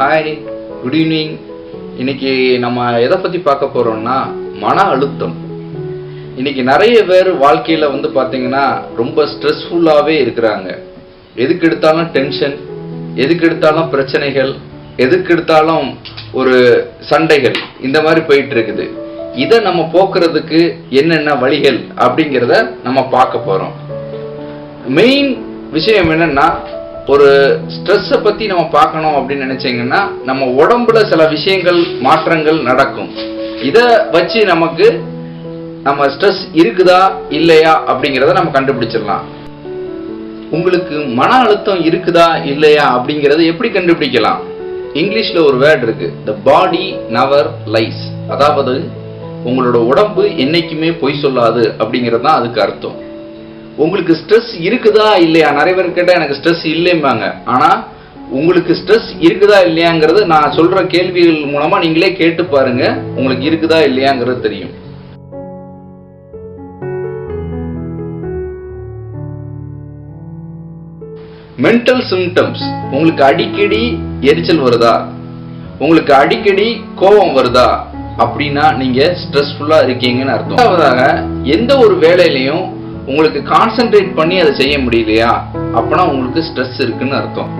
Hi good evening இன்னைக்கு நம்ம எதை பத்தி பார்க்க போறோம்னா மன அழுத்தம். இன்னைக்கு நிறைய பேர் வாழ்க்கையில வந்து பாத்தீங்கன்னா ரொம்ப ஸ்ட்ரெஸ்ஃபுல்லாவே இருக்கிறாங்க. எதுக்கு எடுத்தாலும் டென்ஷன் எதுக்கு எடுத்தாலும் பிரச்சனைகள் எதுக்கு எடுத்தாலும் ஒரு சண்டைகள் இந்த மாதிரி போயிட்டு இருக்குது. இதை நம்ம போக்குறதுக்கு என்னென்ன வழிகள் அப்படிங்கிறத நம்ம பார்க்க போறோம். மெயின் விஷயம் என்னன்னா ஒரு ஸ்ட்ரெஸ்ஸை பற்றி நம்ம பார்க்கணும் அப்படின்னு நினச்சிங்கன்னா நம்ம உடம்புல சில விஷயங்கள் மாற்றங்கள் நடக்கும். இதை வச்சு நமக்கு நம்ம ஸ்ட்ரெஸ் இருக்குதா இல்லையா அப்படிங்கிறத நம்ம கண்டுபிடிச்சிடலாம். உங்களுக்கு மன அழுத்தம் இருக்குதா இல்லையா அப்படிங்கிறத எப்படி கண்டுபிடிக்கலாம்? இங்கிலீஷில் ஒரு வேர்ட் இருக்கு. த பாடி நவர் லைஸ் அதாவது உங்களோட உடம்பு என்னைக்குமே பொய் சொல்லாது அப்படிங்கிறது தான் அதுக்கு அர்த்தம். உங்களுக்கு ஸ்ட்ரெஸ் இருக்குதா இல்லையா? நிறைய பேர் கேட்டால் எனக்கு ஸ்ட்ரெஸ் இல்லைம்பாங்க. ஆனால் உங்களுக்கு ஸ்ட்ரெஸ் இருக்குதா இல்லையாங்கிறது நான் சொல்கிற கேள்விகள் மூலமாக நீங்களே கேட்டு பாருங்க. உங்களுக்கு இருக்குதா இல்லையாங்கிறது தெரியும். மென்டல் சிம்டம்ஸ் உங்களுக்கு அடிக்கடி எரிச்சல் வருதா? உங்களுக்கு அடிக்கடி கோபம் வருதா? அப்படின்னா நீங்க ஸ்ட்ரெஸ்ஃபுல்லா இருக்கீங்கன்னு அர்த்தம். ரெண்டாவதாக எந்த ஒரு வேலையிலையும் உங்களுக்கு கான்சென்ட்ரேட் பண்ணி அதை செய்ய முடியலையா? அப்பனா உங்களுக்கு ஸ்ட்ரெஸ் இருக்குன்னு அர்த்தம்.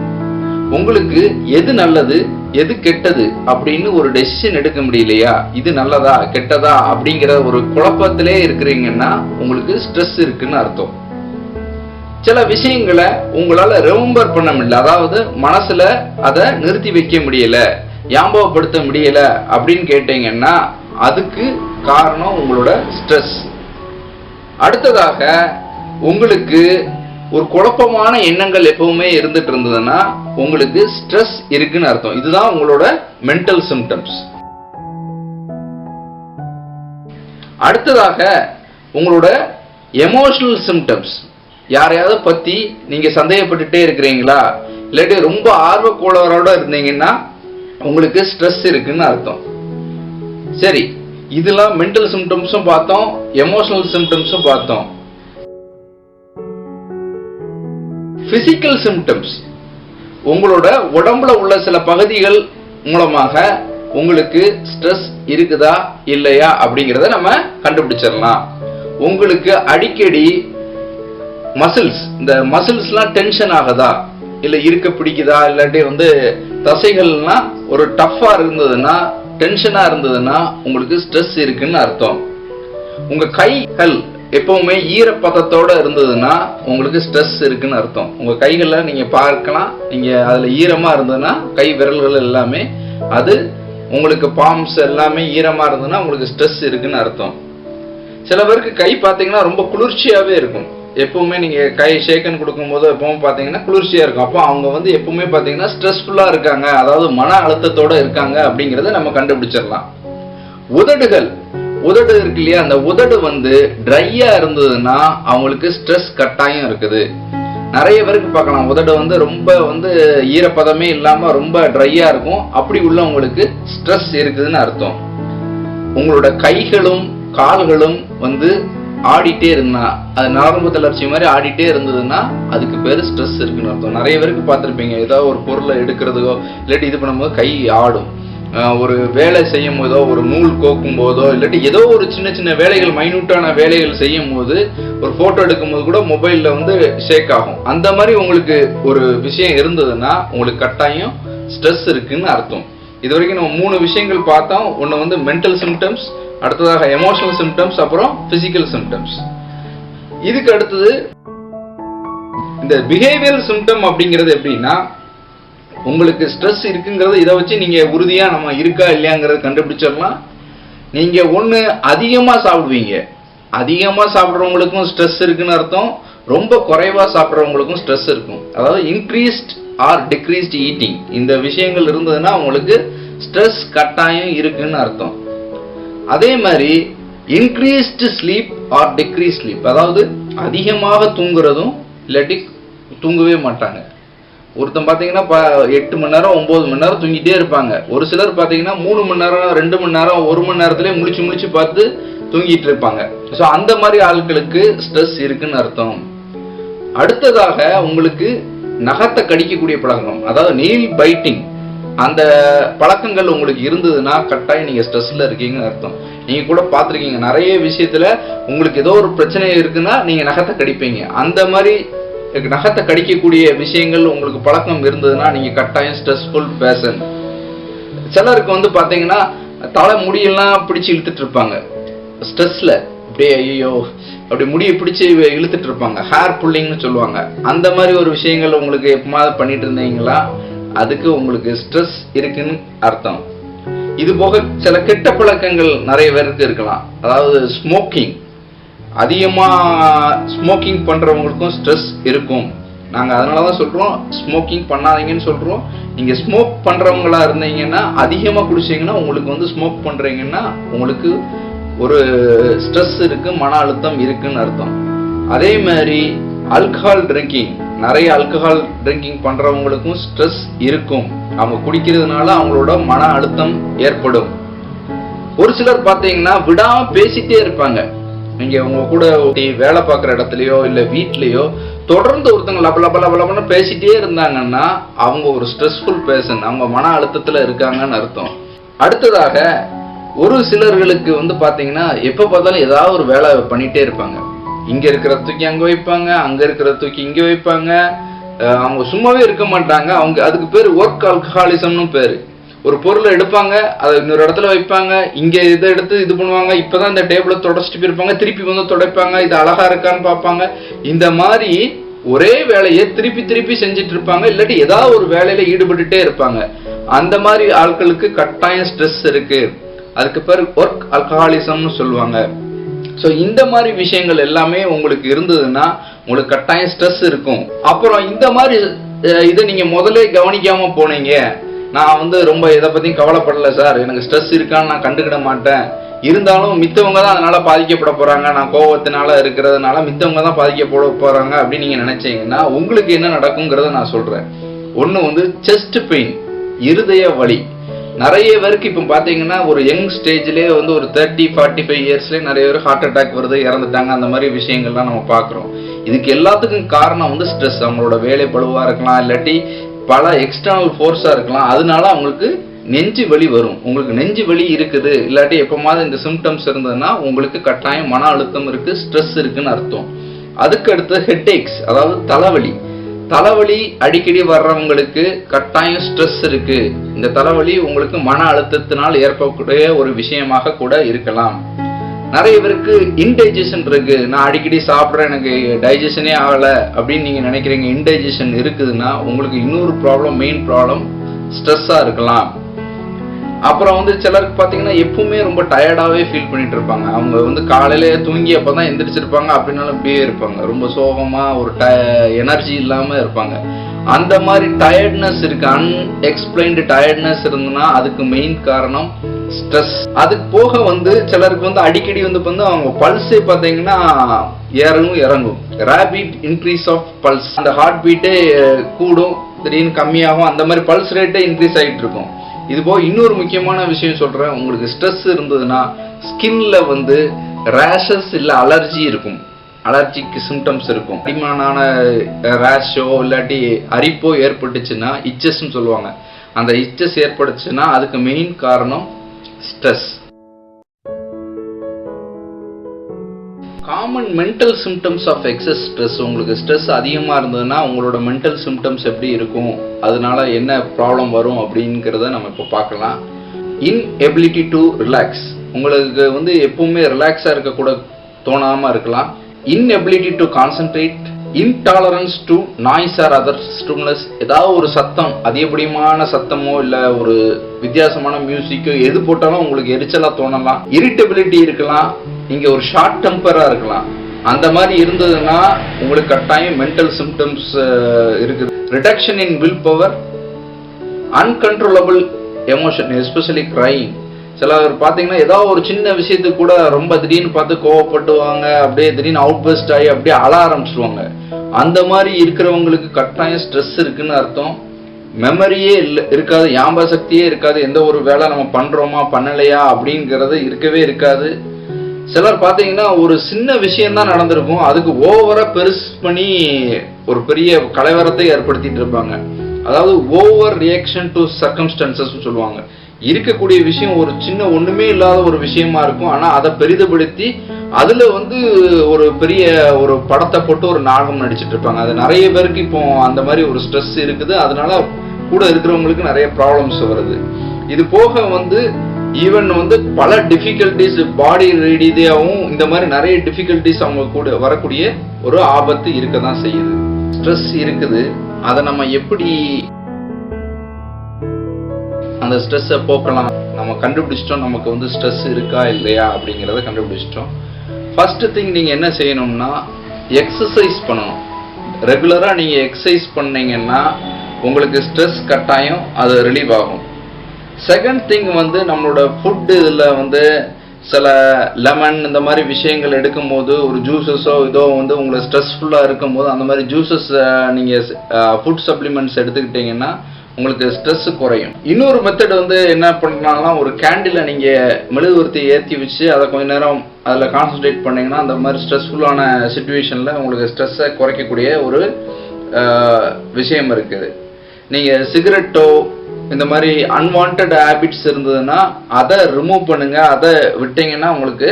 உங்களுக்கு எது நல்லது எது கெட்டது அப்படின்னு ஒரு டெசிஷன் எடுக்க முடியலையா? இது நல்லதா கெட்டதா அப்படிங்கிற ஒரு குழப்பத்திலே இருக்கிறீங்கன்னா உங்களுக்கு ஸ்ட்ரெஸ் இருக்குன்னு அர்த்தம். சில விஷயங்களை உங்களால ரிமம்பர் பண்ண முடியல. அதாவது மனசுல அதை நிறுத்தி வைக்க முடியல. ஞாபகப்படுத்த முடியல அப்படின்னு கேட்டீங்கன்னா அதுக்கு காரணம் உங்களோட ஸ்ட்ரெஸ் அடுத்ததாக உங்களுக்கு ஒரு குழப்பமான எண்ணங்கள் எப்பவுமே இருந்துட்டு இருந்ததுன்னா உங்களுக்கு ஸ்ட்ரெஸ் இருக்குன்னு அர்த்தம். இதுதான் உங்களோட மென்டல் சிம்டம்ஸ் அடுத்ததாக உங்களோட எமோஷனல் சிம்டம்ஸ் யாரையாவது பத்தி நீங்க சந்தேகப்பட்டுட்டே இருக்கிறீங்களா? இல்லாட்டி ரொம்ப ஆர்வக்கோளரோட இருந்தீங்கன்னா உங்களுக்கு ஸ்ட்ரெஸ் இருக்குன்னு அர்த்தம். சரி இதெல்லாம் மென்டல் சிம்டம்ஸும் பார்த்தோம் எமோஷனல் சிம்டம்ஸும் பார்த்தோம். பிசிக்கல் சிம்டம்ஸ் உங்களோட உடம்புல உள்ள சில பகுதிகள் மூலமாக உங்களுக்கு ஸ்ட்ரெஸ் இருக்குதா இல்லையா அப்படிங்கிறத நம்ம கண்டுபிடிச்சிடலாம். உங்களுக்கு அடிக்கடி மசில்ஸ் இந்த மசில்ஸ்லாம் டென்ஷன் ஆகுதா இல்லை இருக்க பிடிக்குதா இல்லாட்டி வந்து தசைகள்லாம் ஒரு டஃப்பாக இருந்ததுன்னா டென்ஷனா இருந்ததுன்னா உங்களுக்கு ஸ்ட்ரெஸ் இருக்குன்னு அர்த்தம். உங்க கைகள் எப்பவுமே ஈரப்பதத்தோட இருந்ததுன்னா உங்களுக்கு ஸ்ட்ரெஸ் இருக்குன்னு அர்த்தம். உங்க கைகளை நீங்க பார்க்கலாம். நீங்க அதுல ஈரமா இருந்ததுன்னா கை விரல்கள் எல்லாமே அது உங்களுக்கு பாம்ஸ் எல்லாமே ஈரமா இருந்ததுன்னா உங்களுக்கு ஸ்ட்ரெஸ் இருக்குன்னு அர்த்தம். சில பேருக்கு கை பார்த்தீங்கன்னா ரொம்ப குளிர்ச்சியாவே இருக்கும். எப்பவுமே நீங்கள் கை ஷேக்கன் கொடுக்கும்போது எப்பவும் பார்த்தீங்கன்னா குளிர்ச்சியாக இருக்கும். அப்போ அவங்க வந்து எப்பவுமே பார்த்தீங்கன்னா ஸ்ட்ரெஸ்ஃபுல்லாக இருக்காங்க. அதாவது மன அழுத்தத்தோட இருக்காங்க அப்படிங்கிறத நம்ம கண்டுபிடிச்சிடலாம். உதடுகள். உதடு இருக்கு இல்லையா? அந்த உதடு வந்து ட்ரையா இருந்ததுன்னா அவங்களுக்கு ஸ்ட்ரெஸ் கட்டாயம் இருக்குது. நிறைய பேருக்கு பார்க்கலாம். உதடு வந்து ரொம்ப வந்து ஈரப்பதமே இல்லாம ரொம்ப ட்ரையா இருக்கும். அப்படி உள்ளவங்களுக்கு ஸ்ட்ரெஸ் இருக்குதுன்னு அர்த்தம். உங்களோட கைகளும் கால்களும் வந்து ஆடிட்டே இருந்தா அது நரம்பு தளர்ச்சி மாதிரி ஆடிட்டே இருந்ததுன்னா அதுக்கு பேர் ஸ்ட்ரெஸ் இருக்குன்னு அர்த்தம். நிறைய பேருக்கு பார்த்துருப்பீங்க ஏதாவது ஒரு பொருளை எடுக்கிறதுக்கோ இல்லாட்டி இது பண்ணும்போது கை ஆடும். ஒரு வேலை செய்யும் போதோ ஒரு நூல் கோக்கும் போதோ இல்லாட்டி ஏதோ ஒரு சின்ன சின்ன வேலைகள் மைனூட்டான வேலைகள் செய்யும் போது ஒரு ஃபோட்டோ எடுக்கும் போது கூட மொபைலில் வந்து ஷேக் ஆகும். அந்த மாதிரி உங்களுக்கு ஒரு விஷயம் இருந்ததுன்னா உங்களுக்கு கட்டாயம் ஸ்ட்ரெஸ் இருக்குன்னு அர்த்தம். இது வரைக்கும் நம்ம மூணு விஷயங்கள் பார்த்தோம். ஒன்று வந்து மென்டல் சிம்டம்ஸ் அடுத்ததாக எமோஷனல் சிம்டம்ஸ் அப்புறம் பிசிக்கல் சிம்டம்ஸ் இதுக்கு அடுத்தது இந்த பிஹேவியல் சிம்டம் அப்படிங்கிறது எப்படின்னா உங்களுக்கு ஸ்ட்ரெஸ் இருக்குங்கிறத இதை வச்சு நீங்கள் உறுதியாக நம்ம இருக்கா இல்லையாங்கிறத கண்டுபிடிச்சிடலாம். நீங்கள் ஒன்று அதிகமாக சாப்பிடுவீங்க. அதிகமாக சாப்பிட்றவங்களுக்கும் ஸ்ட்ரெஸ் இருக்குன்னு அர்த்தம். ரொம்ப குறைவாக சாப்பிட்றவங்களுக்கும் ஸ்ட்ரெஸ் இருக்கும். அதாவது இன்க்ரீஸ்ட் ஆர் டிக்ரீஸ்ட் ஈட்டிங் இந்த விஷயங்கள் இருந்ததுன்னா உங்களுக்கு ஸ்ட்ரெஸ் கட்டாயம் இருக்குன்னு அர்த்தம். அதே மாதிரி increased sleep or decrease sleep அதாவது அதிகமாக தூங்குறதும் இல்லாட்டி தூங்கவே மாட்டாங்க. ஒருத்தன் பார்த்தீங்கன்னா ப- எட்டு மணி நேரம் ஒம்பது மணி நேரம் தூங்கிட்டே இருப்பாங்க. ஒரு சிலர் பார்த்தீங்கன்னா மூணு மணி நேரம் ரெண்டு மணி நேரம் ஒரு மணி நேரத்துலேயே முழிச்சு முழிச்சு பார்த்து தூங்கிட்டு இருப்பாங்க. ஸோ அந்த மாதிரி ஆட்களுக்கு ஸ்ட்ரெஸ் இருக்குன்னு அர்த்தம். அடுத்ததாக உங்களுக்கு நகத்தை கடிக்கக்கூடிய பழக்கம் அதாவது நெயில் பைட்டிங் அந்த பழக்கங்கள் உங்களுக்கு இருந்ததுன்னா கட்டாயம் நீங்கள் ஸ்ட்ரெஸ்ஸில் இருக்கீங்கன்னு அர்த்தம். நீங்கள் கூட பார்த்துருக்கீங்க. நிறைய விஷயத்தில் உங்களுக்கு ஏதோ ஒரு பிரச்சனை இருக்குன்னா நீங்கள் நகத்தை கடிப்பீங்க. அந்த மாதிரி நகத்தை கடிக்கக்கூடிய விஷயங்கள் உங்களுக்கு பழக்கம் இருந்ததுன்னா நீங்கள் கட்டாயம் ஸ்ட்ரெஸ்ஃபுல் பேசன் சிலருக்கு வந்து பார்த்தீங்கன்னா தலை முடியெல்லாம் பிடிச்சி இழுத்துட்டு இருப்பாங்க. ஸ்ட்ரெஸ்ஸில் அப்படியே ஐயோ அப்படி முடியை பிடிச்சி இழுத்துட்டு இருப்பாங்க. ஹேர் புல்லிங்னு சொல்லுவாங்க. அந்த மாதிரி ஒரு விஷயங்கள் உங்களுக்கு எப்பமாவது பண்ணிட்டு இருந்தீங்களா? அதுக்கு உங்களுக்கு ஸ்ட்ரெஸ் இருக்குன்னு அர்த்தம். இது போக சில கெட்ட பழக்கங்கள் நிறைய பேருக்கு இருக்கலாம். அதாவது ஸ்மோக்கிங் அதிகமாக ஸ்மோக்கிங் பண்ணுறவங்களுக்கும் ஸ்ட்ரெஸ் இருக்கும். நாங்கள் அதனால தான் சொல்கிறோம் ஸ்மோக்கிங் பண்ணாதீங்கன்னு சொல்கிறோம் நீங்கள் ஸ்மோக் பண்ணுறவங்களா இருந்தீங்கன்னா அதிகமாக குடிச்சிங்கன்னா உங்களுக்கு வந்து ஸ்மோக் பண்ணுறீங்கன்னா உங்களுக்கு ஒரு ஸ்ட்ரெஸ் இருக்குது மன அழுத்தம் இருக்குன்னு அர்த்தம். அதே மாதிரி ஆல்கஹால் ட்ரிங்கிங் நிறைய ஆல்கஹால் ட்ரிங்கிங் பண்றவங்களுக்கும் ஸ்ட்ரெஸ் இருக்கும். அவங்க குடிக்கிறதுனால அவங்களோட மன அழுத்தம் ஏற்படும். ஒரு சிலர் பார்த்தீங்கன்னா விடாம பேசிட்டே இருப்பாங்க. நீங்க உங்க கூட வேலை பார்க்குற இடத்துலயோ இல்ல வீட்லயோ தொடர்ந்து ஒருத்தங்க லப லப லப லபன்னு பேசிட்டே இருந்தாங்கன்னா அவங்க ஒரு ஸ்ட்ரெஸ்ஃபுல் பேர்சன் அவங்க மன அழுத்தத்துல இருக்காங்கன்னு அர்த்தம். அடுத்ததாக ஒரு சிலர்களுக்கு வந்து பார்த்தீங்கன்னா எப்போ பார்த்தாலும் ஏதாவது ஒரு வேலை பண்ணிட்டே இருப்பாங்க. இங்க இருக்கிற தூக்கி அங்க வைப்பாங்க அங்க இருக்கிற தூக்கி இங்க வைப்பாங்க. அவங்க சும்மாவே இருக்க மாட்டாங்க. அவங்க அதுக்கு பேர் ஒர்க் ஆல்கஹாலிசம்னு பேரு. ஒரு பொருளை எடுப்பாங்க அதை இன்னொரு இடத்துல வைப்பாங்க. இங்க இதை எடுத்து இது பண்ணுவாங்க. இப்பதான் இந்த டேபிளை தொடச்சிட்டு போயிருப்பாங்க. திருப்பி வந்து துடைப்பாங்க. இது அழகா இருக்கான்னு பார்ப்பாங்க. இந்த மாதிரி ஒரே வேலையை திருப்பி திருப்பி செஞ்சுட்டு இருப்பாங்க. இல்லாட்டி ஏதாவது ஒரு வேலையில ஈடுபட்டுட்டே இருப்பாங்க. அந்த மாதிரி ஆட்களுக்கு கட்டாயம் ஸ்ட்ரெஸ் இருக்கு. அதுக்கு பேர் ஒர்க் அல்கஹாலிசம்னு சொல்லுவாங்க. ஸோ இந்த மாதிரி விஷயங்கள் எல்லாமே உங்களுக்கு இருந்ததுன்னா உங்களுக்கு கட்டாயம் ஸ்ட்ரெஸ் இருக்கும். அப்புறம் இந்த மாதிரி இதை நீங்கள் முதல்ல கவனிக்காமல் போனீங்க. நான் வந்து ரொம்ப இதை பற்றியும் கவலைப்படல சார். எனக்கு ஸ்ட்ரெஸ் இருக்கான்னு நான் கண்டுக்கிட மாட்டேன். இருந்தாலும் மித்தவங்க தான் அதனால் பாதிக்கப்பட போகிறாங்க நான் கோவத்தினால இருக்கிறதுனால மித்தவங்க தான் பாதிக்கப்பட போகிறாங்க அப்படின்னு நீங்கள் நினச்சிங்கன்னா உங்களுக்கு என்ன நடக்குங்கிறத நான் சொல்கிறேன் ஒன்று வந்து செஸ்ட் பெயின் இருதய வலி. நிறைய பேருக்கு இப்போ பார்த்தீங்கன்னா ஒரு யங் ஸ்டேஜ்லேயே வந்து ஒரு தேர்ட்டி ஃபார்ட்டி ஃபைவ் இயர்ஸ்லேயே நிறைய பேர் ஹார்ட் அட்டாக் வருது இறந்துட்டாங்க அந்த மாதிரி விஷயங்கள்லாம் நம்ம பார்க்குறோம் இதுக்கு எல்லாத்துக்கும் காரணம் வந்து ஸ்ட்ரெஸ் அவங்களோட வேலை பழுவாக இருக்கலாம் இல்லாட்டி பல எக்ஸ்டர்னல் ஃபோர்ஸாக இருக்கலாம். அதனால அவங்களுக்கு நெஞ்சு வலி வரும். உங்களுக்கு நெஞ்சு வலி இருக்குது. இல்லாட்டி எப்போமாவது இந்த சிம்டம்ஸ் இருந்ததுன்னா உங்களுக்கு கட்டாயம் மன அழுத்தம் இருக்குது ஸ்ட்ரெஸ் இருக்குன்னு அர்த்தம். அதுக்கு ஹெட் ஹெட்ஏக்ஸ் அதாவது தலைவலி. தலைவலி அடிக்கடி வர்றவங்களுக்கு கட்டாயம் ஸ்ட்ரெஸ் இருக்கு. இந்த தலைவலி உங்களுக்கு மன அழுத்தத்தினால் ஏற்படக்கூடிய ஒரு விஷயமாக கூட இருக்கலாம். நிறைய பேருக்கு இன்டைஜஷன் இருக்கு. நான் அடிக்கடி சாப்பிட்றேன் எனக்கு டைஜஷனே ஆகலை அப்படின்னு நீங்க நினைக்கிறீங்க இன்டைஜஷன் இருக்குதுன்னா உங்களுக்கு இன்னொரு ப்ராப்ளம் மெயின் ப்ராப்ளம் ஸ்ட்ரெஸ்ஸாக இருக்கலாம். அப்புறம் வந்து சிலருக்கு பார்த்தீங்கன்னா எப்பவுமே ரொம்ப டயர்டாகவே ஃபீல் பண்ணிட்டு இருப்பாங்க. அவங்க வந்து காலையில தூங்கி அப்போ தான் எந்திரிச்சிருப்பாங்க அப்படின்னாலும் அப்படியே இருப்பாங்க. ரொம்ப சோகமாக ஒரு ட எனர்ஜி இல்லாமல் இருப்பாங்க. அந்த மாதிரி டயர்ட்னஸ் இருக்கு. அன்எக்ஸ்பிளைன்டு டயர்ட்னஸ் இருந்ததுன்னா அதுக்கு மெயின் காரணம் ஸ்ட்ரெஸ் அதுக்கு போக வந்து சிலருக்கு வந்து அடிக்கடி வந்து வந்து அவங்க பல்ஸே பார்த்தீங்கன்னா ஏறவும் இறங்கும் ரேபிட் இன்க்ரீஸ் ஆஃப் பல்ஸ் அந்த ஹார்ட் பீட்டே கூடும். திடீர்னு கம்மியாகும். அந்த மாதிரி பல்ஸ் ரேட்டே இன்க்ரீஸ் ஆகிட்டு இருக்கும். இது போக இன்னொரு முக்கியமான விஷயம் சொல்கிறேன் உங்களுக்கு ஸ்ட்ரெஸ் இருந்ததுன்னா ஸ்கின்ல வந்து ரேஷஸ் இல்லை அலர்ஜி இருக்கும். அலர்ஜிக்கு சிம்டம்ஸ் இருக்கும். அடிமானான ரேஷோ இல்லாட்டி அரிப்போ ஏற்பட்டுச்சுன்னா இச்சஸ்ன்னு சொல்லுவாங்க. அந்த இச்சஸ் ஏற்பட்டுச்சுன்னா அதுக்கு மெயின் காரணம் stress common mental symptoms of excess stress உங்களுக்கு ஸ்ட்ரெஸ் அதிகமாக இருந்ததுன்னா உங்களோட மென்டல் சிம்டம்ஸ் எப்படி இருக்கும்? அதனால என்ன ப்ராப்ளம் வரும் அப்படிங்கிறத நம்ம இப்போ பார்க்கலாம். இன்எபிலிட்டி டு ரிலாக்ஸ் உங்களுக்கு வந்து எப்பவுமே ரிலாக்ஸாக இருக்கக்கூட தோணாமல் இருக்கலாம். Inability to concentrate intolerance to noise or other stimulus ஏதாவது ஒரு சத்தம் அதிகப்படியமான சத்தமோ இல்லை ஒரு வித்தியாசமான மியூசிக்கோ எது போட்டாலும் உங்களுக்கு எரிச்சலாக தோணலாம். இரிட்டபிலிட்டி இருக்கலாம். நீங்க ஒரு ஷார்ட் டெம்பரா இருக்கலாம். அந்த மாதிரி இருந்ததுன்னா உங்களுக்கு கட்டாயம் மென்டல் சிம்டம்ஸ் இருக்குது. Reduction in will power uncontrollable emotion especially crying. சில பேர் பார்த்தீங்கன்னா ஏதோ ஒரு சின்ன விஷயத்துக்கு கூட ரொம்ப திடீர்னு பார்த்து கோவப்பட்டுவாங்க அப்படியே திடீர்னு அவுட் பஸ்ட் ஆகி அப்படியே அழ ஆரம்பிச்சிருவாங்க. அந்த மாதிரி இருக்கிறவங்களுக்கு கட்டாயம் ஸ்ட்ரெஸ் இருக்குன்னு அர்த்தம். மெமரியே இல்லை இருக்காது ஞாபக சக்தியே இருக்காது. எந்த ஒரு வேலை நம்ம பண்ணுறோமா பண்ணலையா அப்படிங்கிறது இருக்கவே இருக்காது. சிலர் பார்த்தீங்கன்னா ஒரு சின்ன விஷயம் தான் நடந்திருக்கும். அதுக்கு ஓவரா பெருசு பண்ணி ஒரு பெரிய கலவரத்தை ஏற்படுத்திட்டு இருப்பாங்க. அதாவது ஓவர் ரியாக்ஷன் டு சர்க்கம்ஸ்டன்சஸ் சொல்லுவாங்க. இருக்கக்கூடிய விஷயம் ஒரு சின்ன ஒண்ணுமே இல்லாத ஒரு விஷயமா இருக்கும். ஆனா அதை பெரிதுபடுத்தி அதுல வந்து ஒரு பெரிய ஒரு படத்தை போட்டு ஒரு நாடகம் நடிச்சிட்டு இருப்பாங்க. அது நிறைய பேருக்கு இப்போ அந்த மாதிரி ஒரு ஸ்ட்ரெஸ் இருக்குது. அதனால கூட இருக்கிறவங்களுக்கு நிறைய ப்ராப்ளம்ஸ் வருது. இது போக வந்து ஈவன் வந்து பல டிஃபிகல்டிஸ் பாடி ரீதியாகவும் இந்த மாதிரி நிறைய டிஃபிகல்டிஸ் அவங்க கூட வரக்கூடிய ஒரு ஆபத்து இருக்க தான் செய்யுது. ஸ்ட்ரெஸ் இருக்குது. அதை நம்ம எப்படி அந்த ஸ்ட்ரெஸ்ஸை போக்கலாம்? நம்ம கண்டுபிடிச்சிட்டோம் நமக்கு வந்து ஸ்ட்ரெஸ் இருக்கா இல்லையா அப்படிங்கிறத கண்டுபிடிச்சிட்டோம். ஃபஸ்ட்டு திங் நீங்கள் என்ன செய்யணும்னா எக்ஸசைஸ் பண்ணணும். ரெகுலராக நீங்கள் எக்ஸசைஸ் பண்ணீங்கன்னா உங்களுக்கு ஸ்ட்ரெஸ் கட்டாயம் அது ரிலீவ் ஆகும். செகண்ட் திங் வந்து நம்மளோட ஃபுட்டு இதில் வந்து சில லெமன் இந்த மாதிரி விஷயங்கள் எடுக்கும்போது ஒரு ஜூஸஸோ இதோ வந்து உங்களை ஸ்ட்ரெஸ்ஃபுல்லாக இருக்கும்போது அந்த மாதிரி ஜூஸஸ் நீங்கள் ஃபுட் சப்ளிமெண்ட்ஸ் எடுத்துக்கிட்டிங்கன்னா உங்களுக்கு ஸ்ட்ரெஸ் குறையும். இன்னொரு மெத்தட் வந்து என்ன பண்ணலாம்னா ஒரு கேண்டிலை நீங்கள் மெழுகுவர்த்தி ஏற்றி வச்சு அதை கொஞ்ச நேரம் அதில் கான்சன்ட்ரேட் பண்ணிங்கன்னா அந்த மாதிரி ஸ்ட்ரெஸ்ஃபுல்லான சுச்சுவேஷனில் உங்களுக்கு ஸ்ட்ரெஸ்ஸை குறைக்கக்கூடிய ஒரு விஷயம் இருக்குது. நீங்கள் சிகரெட்டோ இந்த மாதிரி அன்வான்ட் ஹேபிட்ஸ் இருந்ததுன்னா அதை ரிமூவ் பண்ணுங்க அதை விட்டீங்கன்னா உங்களுக்கு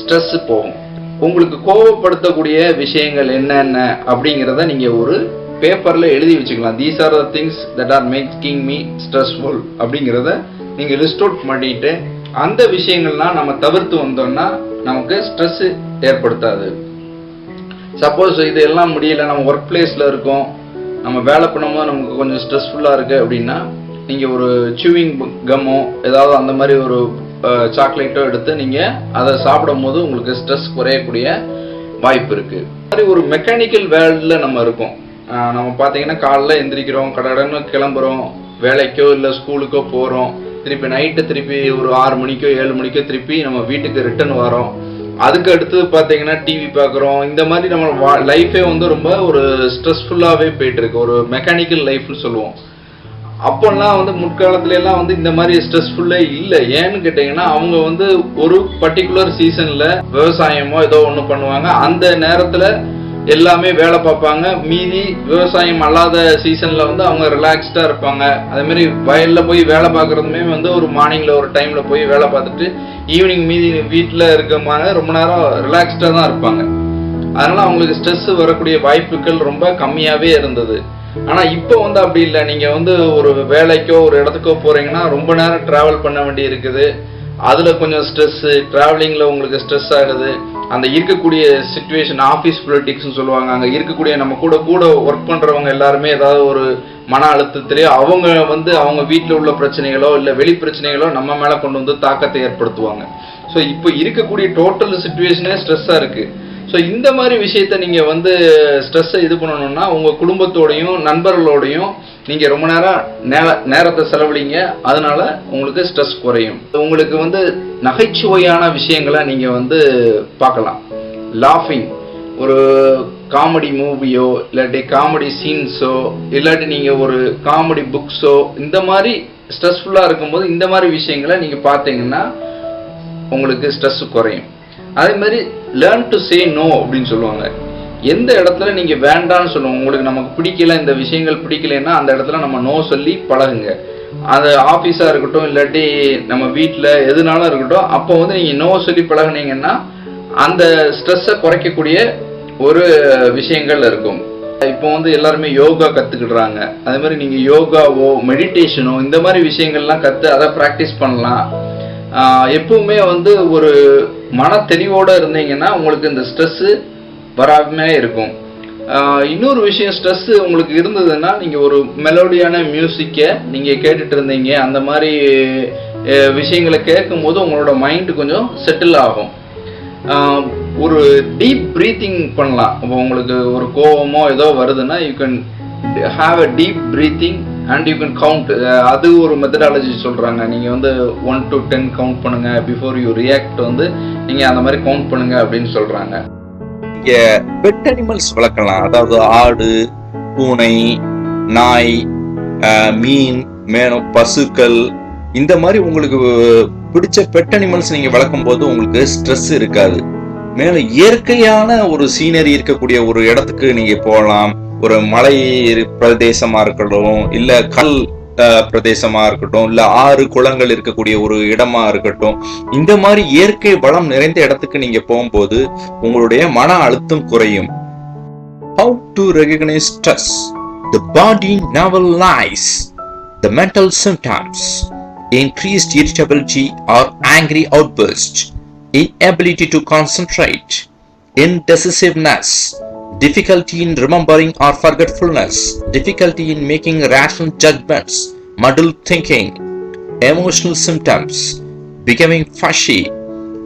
ஸ்ட்ரெஸ் போகும். உங்களுக்கு கோவப்படுத்தக்கூடிய விஷயங்கள் என்னென்ன அப்படிங்கிறத நீங்கள் ஒரு பேப்பரில் எழுதி வச்சுக்கலாம். These are the things that are making me stressful அப்படிங்கிறத நீங்கள் லிஸ்ட் அவுட் பண்ணிட்டு அந்த விஷயங்கள்லாம் நம்ம தவிர்த்து வந்தோம்னா நமக்கு ஸ்ட்ரெஸ் ஏற்படுத்தாது. சப்போஸ் இது எல்லாம் முடியல நம்ம ஒர்க் பிளேஸில் இருக்கோம் நம்ம வேலை பண்ணும்போது நமக்கு கொஞ்சம் ஸ்ட்ரெஸ்ஃபுல்லாக இருக்குது அப்படின்னா நீங்கள் ஒரு சூவிங் கம்மோ ஏதாவது அந்த மாதிரி ஒரு சாக்லேட்டோ எடுத்து நீங்கள் அதை சாப்பிடும் போது உங்களுக்கு ஸ்ட்ரெஸ் குறையக்கூடிய வாய்ப்பு இருக்குது மாதிரி ஒரு மெக்கானிக்கல் வேர்ல்டில் நம்ம இருக்கோம். நம்ம பார்த்தீங்கன்னா காலைல எந்திரிக்கிறோம் கடகடன்னு கிளம்புறோம் வேலைக்கோ இல்லை ஸ்கூலுக்கோ போகிறோம் திருப்பி நைட்டு திருப்பி ஒரு ஆறு மணிக்கோ ஏழு மணிக்கோ திருப்பி நம்ம வீட்டுக்கு ரிட்டர்ன் வரோம். அதுக்கு அடுத்து பார்த்தீங்கன்னா டிவி பார்க்குறோம். இந்த மாதிரி நம்ம லைஃபே வந்து ரொம்ப ஒரு ஸ்ட்ரெஸ்ஃபுல்லாகவே போயிட்டு இருக்கு. ஒரு மெக்கானிக்கல் லைஃப்னு சொல்லுவோம். அப்போல்லாம் வந்து முற்காலத்துல எல்லாம் வந்து இந்த மாதிரி ஸ்ட்ரெஸ்ஃபுல்லே இல்லை. ஏன்னு கேட்டிங்கன்னா அவங்க வந்து ஒரு பர்டிகுலர் சீசன்ல விவசாயமோ ஏதோ ஒன்று பண்ணுவாங்க. அந்த நேரத்தில் எல்லாமே வேலை பார்ப்பாங்க. மீதி விவசாயம் அல்லாத சீசன்ல வந்து அவங்க ரிலாக்ஸ்டா இருப்பாங்க. அதே மாதிரி வயல்ல போய் வேலை பார்க்கறதுமே வந்து ஒரு மார்னிங்ல ஒரு டைம்ல போய் வேலை பார்த்துட்டு ஈவினிங் மீதி வீட்டில் இருக்கமாக ரொம்ப நேரம் ரிலாக்ஸ்டா தான் இருப்பாங்க. அதனால அவங்களுக்கு ஸ்ட்ரெஸ் வரக்கூடிய வாய்ப்புகள் ரொம்ப கம்மியாவே இருந்தது. ஆனால் இப்போ வந்து அப்படி இல்லை. நீங்கள் வந்து ஒரு வேலைக்கோ ஒரு இடத்துக்கோ போகிறீங்கன்னா ரொம்ப நேரம் ட்ராவல் பண்ண வேண்டி இருக்குது அதில் கொஞ்சம் ஸ்ட்ரெஸ்ஸு ட்ராவலிங்கில் உங்களுக்கு ஸ்ட்ரெஸ் ஆகுது. அந்த இருக்கக்கூடிய சுச்சுவேஷன் ஆஃபீஸ் பொலிட்டிக்ஸ்னு சொல்லுவாங்க. அங்கே இருக்கக்கூடிய நம்ம கூட கூட ஒர்க் பண்ணுறவங்க எல்லாருமே ஏதாவது ஒரு மன அழுத்தத்திலேயோ அவங்க வந்து அவங்க வீட்டில் உள்ள பிரச்சனைகளோ இல்லை வெளி பிரச்சனைகளோ நம்ம மேலே கொண்டு வந்து தாக்கத்தை ஏற்படுத்துவாங்க. ஸோ இப்போ இருக்கக்கூடிய டோட்டல் சுச்சுவேஷனே ஸ்ட்ரெஸ்ஸாக இருக்குது ஸோ இந்த மாதிரி விஷயத்த நீங்கள் வந்து ஸ்ட்ரெஸ்ஸை இது பண்ணணும்னா உங்கள் குடும்பத்தோடையும் நண்பர்களோடையும் நீங்கள் ரொம்ப நேரம் நேர நேரத்தை செலவழிங்க அதனால உங்களுக்கு ஸ்ட்ரெஸ் குறையும். உங்களுக்கு வந்து நகைச்சுவையான விஷயங்களை நீங்கள் வந்து பார்க்கலாம். லாஃபிங் ஒரு காமெடி மூவியோ இல்லாட்டி காமெடி சீன்ஸோ இல்லாட்டி நீங்கள் ஒரு காமெடி புக்ஸோ இந்த மாதிரி ஸ்ட்ரெஸ்ஃபுல்லாக இருக்கும்போது இந்த மாதிரி விஷயங்களை நீங்கள் பார்த்தீங்கன்னா உங்களுக்கு ஸ்ட்ரெஸ் குறையும். அதே மாதிரி லேர்ன் டு சே நோ அப்படின்னு சொல்லுவாங்க. எந்த இடத்துல நீங்கள் வேண்டாம்னு சொல்லுவோம் உங்களுக்கு நமக்கு பிடிக்கல இந்த விஷயங்கள் பிடிக்கலைன்னா அந்த இடத்துல நம்ம நோ சொல்லி பழகுங்க. அது ஆஃபீஸாக இருக்கட்டும் இல்லாட்டி நம்ம வீட்டில் எதுனாலும் இருக்கட்டும் அப்போ வந்து நீங்கள் நோ சொல்லி பழகுனீங்கன்னா அந்த ஸ்ட்ரெஸ்ஸை குறைக்கக்கூடிய ஒரு விஷயங்கள் இருக்கும். இப்போ வந்து எல்லாருமே யோகா கற்றுக்கிடுறாங்க அதே மாதிரி நீங்கள் யோகாவோ மெடிடேஷனோ இந்த மாதிரி விஷயங்கள்லாம் கற்று அதை ப்ராக்டிஸ் பண்ணலாம். எப்பவுமே வந்து ஒரு மன தெளிவோடு இருந்தீங்கன்னா உங்களுக்கு இந்த ஸ்ட்ரெஸ்ஸு வராமே இருக்கும். இன்னொரு விஷயம் ஸ்ட்ரெஸ்ஸு உங்களுக்கு இருந்ததுன்னா நீங்கள் ஒரு மெலோடியான மியூசிக்கை நீங்கள் கேட்டுட்டு இருந்தீங்க. அந்த மாதிரி விஷயங்களை கேட்கும் போது உங்களோட மைண்டு கொஞ்சம் செட்டில் ஆகும். ஒரு டீப் ப்ரீத்திங் பண்ணலாம். இப்போ உங்களுக்கு ஒரு கோவமோ ஏதோ வருதுன்னா you can have a deep breathing and you can count அது ஒரு மெத்தடாலஜி சொல்கிறாங்க நீங்கள் வந்து ஒன் டு டென் கவுண்ட் பண்ணுங்கள் பிஃபோர் யூ ரியாக்ட் வந்து நீங்கள் அந்த மாதிரி கவுண்ட் பண்ணுங்கள் அப்படின்னு சொல்கிறாங்க இங்க பெட் அனிமல்ஸ் வளர்க்கலாம். அதாவது ஆடு பூனை நாய் மீன் மேனும் பசுக்கள். இந்த மாதிரி உங்களுக்கு பிடிச்ச பெட் அனிமல்ஸ் நீங்கள் வளர்க்கும் போது உங்களுக்கு ஸ்ட்ரெஸ் இருக்காது. மேலும் இயற்கையான ஒரு சீனரி இருக்கக்கூடிய ஒரு இடத்துக்கு நீங்கள் போகலாம். ஒரு மலை பிரதேசமா இருக்கட்டும் இல்ல கல் பிரதேசமா இருக்கட்டும் இல்ல ஆறு குளங்கள் இருக்கக்கூடிய ஒரு இடமா இருக்கட்டும் இந்த மாதிரி இயற்கை வளம் நிறைந்த இடத்துக்கு நீங்க போகும்போது உங்களுடைய மன அழுத்தம் குறையும் how to recognise stress the body never lies the mental symptoms increased irritability or angry outburst inability to concentrate indecisiveness difficulty in remembering or forgetfulness, difficulty in making rational judgments, muddled thinking, emotional symptoms, becoming fushy,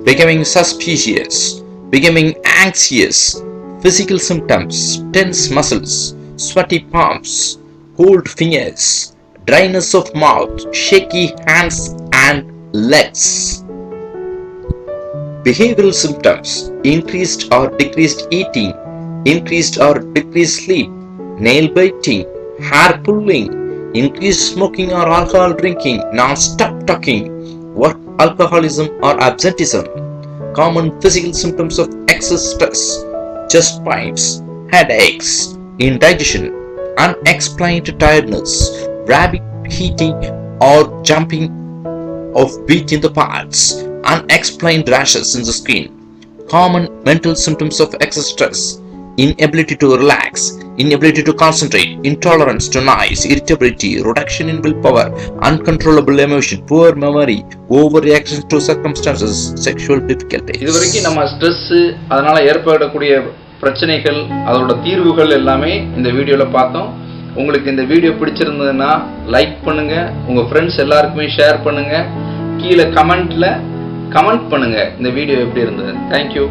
becoming suspicious, becoming anxious, physical symptoms, tense muscles, sweaty palms, cold fingers, dryness of mouth, shaky hands and legs. Behavioral symptoms increased or decreased eating, increased or decreased sleep, nail biting, hair pulling, increased smoking or alcohol drinking, non stop talking, work alcoholism or absenteeism. Common physical symptoms of excess stress, chest pains, headaches, indigestion, unexplained tiredness, rapid heating or jumping of beat in the parts, unexplained rashes in the skin. Common mental symptoms of excess stress, inability to relax, inability to concentrate, intolerance to noise, irritability, reduction in willpower, uncontrollable emotion, poor memory, overreaction to circumstances, sexual difficulties. இது வரைக்கும் நம்ம stress அதனால ஏற்படக்கூடிய பிரச்சனைகள் அதோட தீர்வுகள் எல்லாமே இந்த வீடியோல பார்த்தோம் உங்களுக்கு இந்த வீடியோ பிடிச்சிருந்ததுன்னா லைக் பண்ணுங்க உங்க ஃப்ரெண்ட்ஸ் எல்லாருக்குமே ஷேர் பண்ணுங்க கீழே கமெண்ட்ல கமெண்ட் பண்ணுங்க இந்த வீடியோ எப்படி இருந்தது தேங்க்யூ